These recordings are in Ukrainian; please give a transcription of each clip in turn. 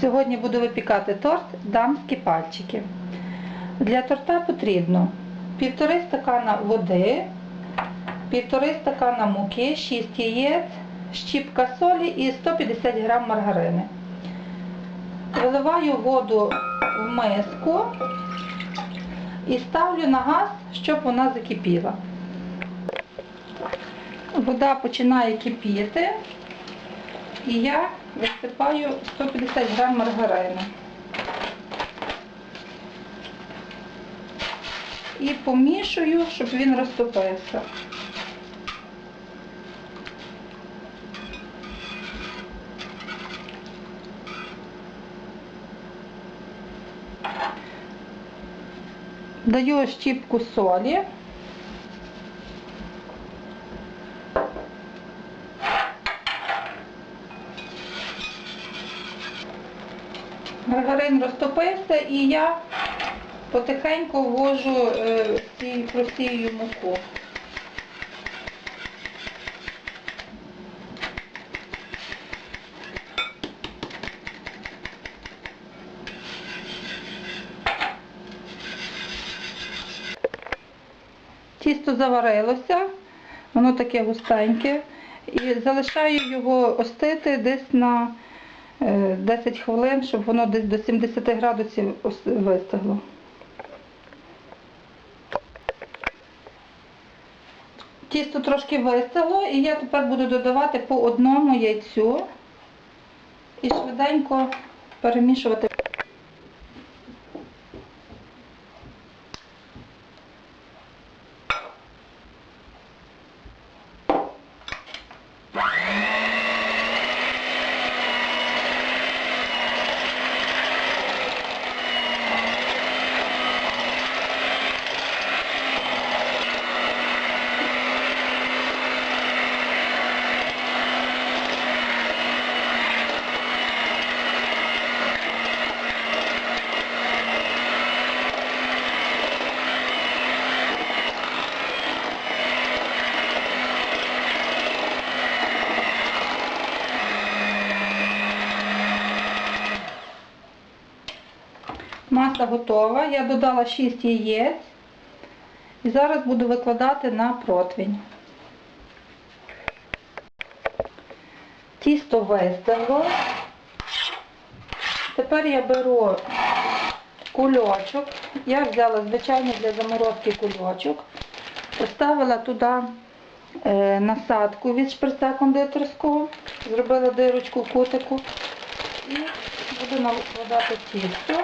Сьогодні буду випікати торт дамські пальчики. Для торта потрібно півтори стакана води, півтори стакана муки, 6 яєць, щіпка солі і 150 г маргарини. Виливаю воду в миску і ставлю на газ, щоб вона закипіла. Вода починає кипіти, і я висипаю 150 грам маргарину. І помішую, щоб він розтопився. Даю щіпку солі. Маргарин розтопився і я потихеньку ввожу е, ці просію муку. Тісто заварилося, воно таке густеньке. І залишаю його остити десь на 10 хвилин, щоб воно десь до 70 градусів вистегло. Тісто трошки вистигло і я тепер буду додавати по одному яйцю і швиденько перемішувати. Маса готова. Я додала 6 яєць і зараз буду викладати на противень. Тісто вистигло. Тепер я беру кульочок. Я взяла звичайний для заморозки кульочок. Поставила туди е, насадку від шприца кондитерського, зробила дирочку в кутику і буду накладати тісто.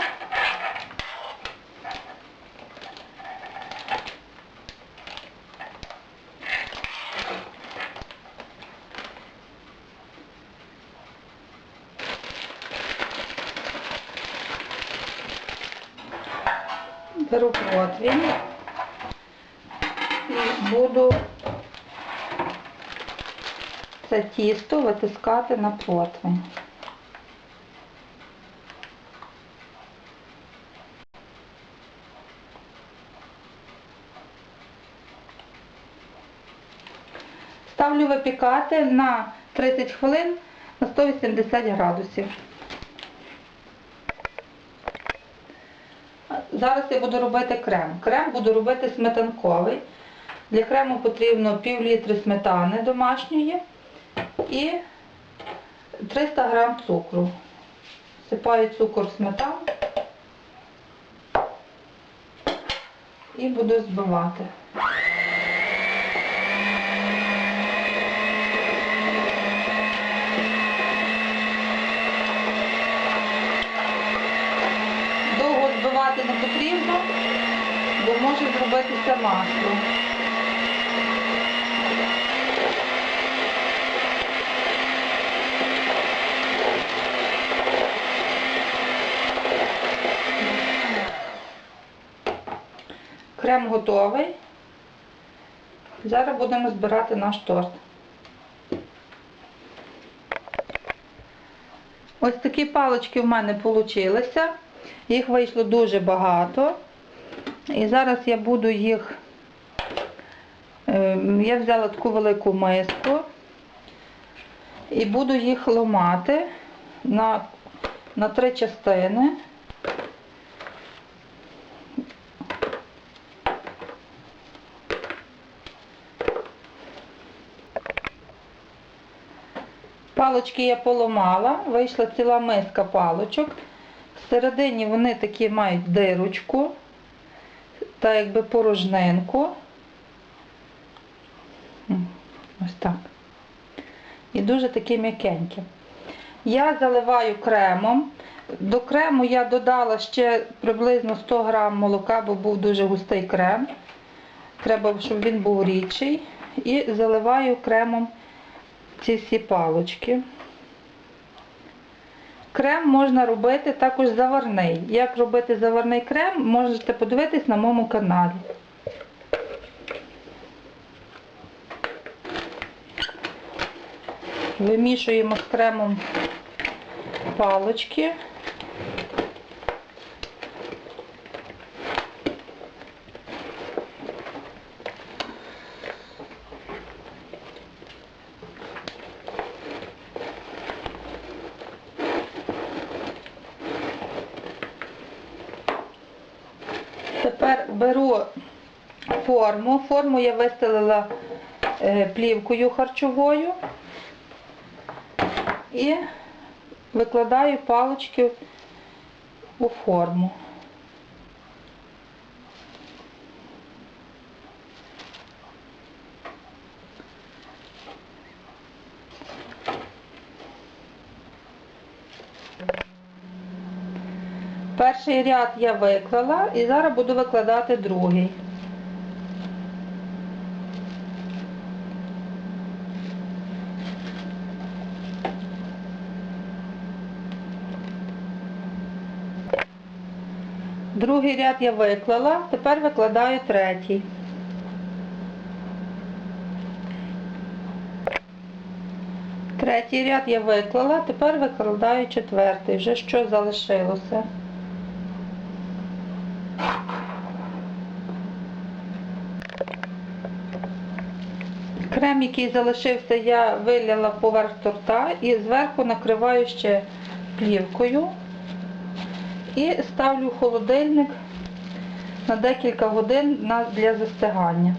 Беру противень і буду це тісто витискати на противень. Ставлю випікати на 30 хвилин на 180 градусів. Зараз я буду робити крем. Крем буду робити сметанковий. Для крему потрібно пів літри сметани домашньої і 300 грам цукру. Сипаю цукор в сметану і буду збивати. Довго не потрібно, бо може зробитися масло. Крем готовий. Зараз будемо збирати наш торт. Ось такі палички в мене вийшли. Їх вийшло дуже багато. І зараз я буду їх, е, я взяла таку велику миску і буду їх ламати на на три частини. Палочки я поламала, вийшла ціла миска палочок. Всередині вони такі мають дирочку та якби порожнинку. Ось так. І дуже такі м'якенькі. Я заливаю кремом. До крему я додала ще приблизно 100 грам молока, бо був дуже густий крем. Треба, щоб він був рідший. І заливаю кремом ці всі палочки. Крем можна робити також заварний. Як робити заварний крем, можете подивитись на моєму каналі. Вимішуємо з кремом палочки. Тепер беру форму. Форму я вистелила е, плівкою харчовою і викладаю палички у форму. Перший ряд я виклала і зараз буду викладати другий. Другий ряд я виклала, тепер викладаю третій. Третій ряд я виклала, тепер викладаю четвертий, вже що залишилося. Крем, який залишився, я виляла поверх торта і зверху накриваю ще плівкою і ставлю холодильник на декілька годин для застигання.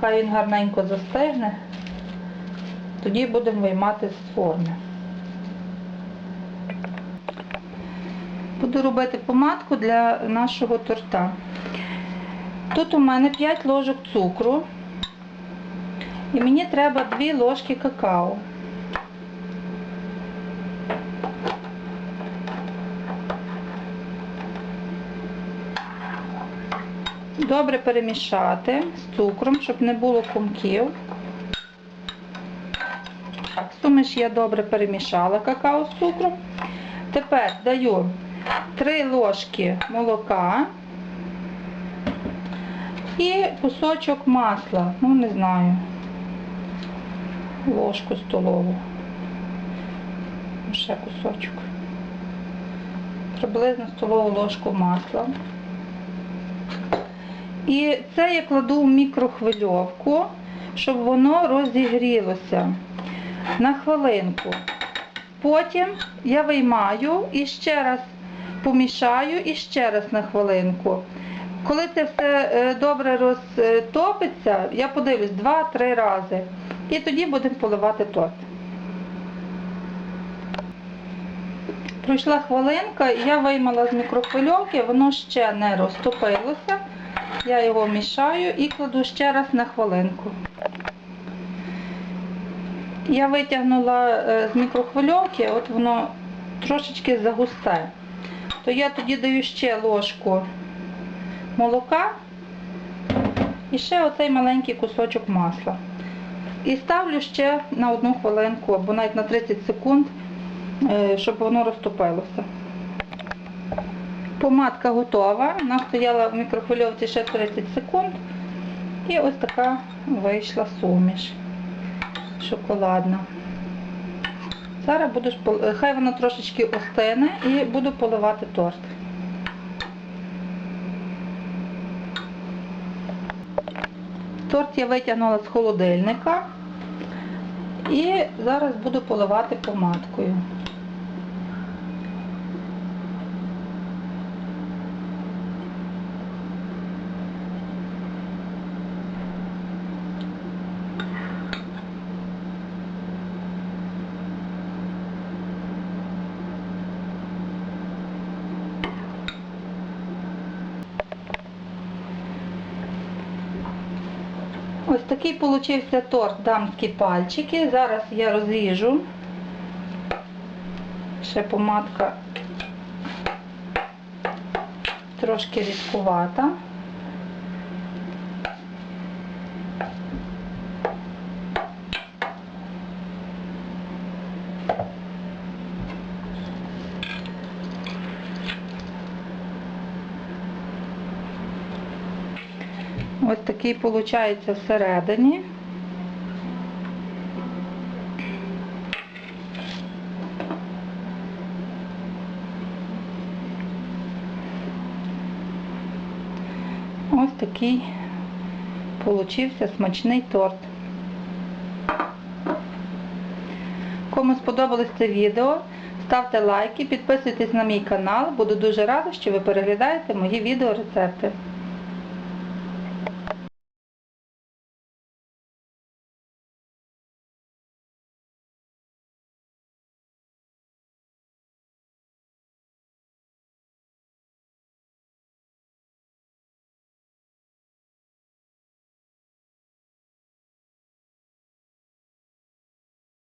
Хай він гарненько застигне, тоді будемо виймати з форми. Буду робити помадку для нашого торта. Тут у мене 5 ложок цукру. І мені треба 2 ложки какао. Добре перемішати з цукром, щоб не було комків. Так, суміш я добре перемішала какао з цукром. Тепер даю 3 ложки молока і кусочок масла, ну не знаю, ложку столову. Ще кусочок. Приблизно столову ложку масла. І це я кладу в мікрохвильовку, щоб воно розігрілося на хвилинку. Потім я виймаю і ще раз помішаю і ще раз на хвилинку. Коли це все е, добре розтопиться, я подивлюсь 2-3 рази. І тоді будемо поливати торт. Пройшла хвилинка, я виймала з мікрохвильовки, воно ще не розтопилося. Я його мішаю і кладу ще раз на хвилинку. Я витягнула е, з мікрохвильовки, от воно трошечки загусте. То я тоді даю ще ложку молока і ще оцей маленький кусочок масла. І ставлю ще на одну хвилинку або навіть на 30 секунд, е, щоб воно розтопилося. Помадка готова. Вона стояла в мікрохвильовці ще 30 секунд. І ось така вийшла суміш шоколадна. Зараз буду, хай вона трошечки остине і буду поливати торт. Торт я витягнула з холодильника і зараз буду поливати помадкою. Ось такий получився торт дамські пальчики. Зараз я розріжу. Ще помадка трошки рідкувата. Ось такий виходить всередині. Ось такий получився смачний торт. Кому сподобалось це відео, ставте лайки, підписуйтесь на мій канал. Буду дуже рада, що ви переглядаєте мої відеорецепти.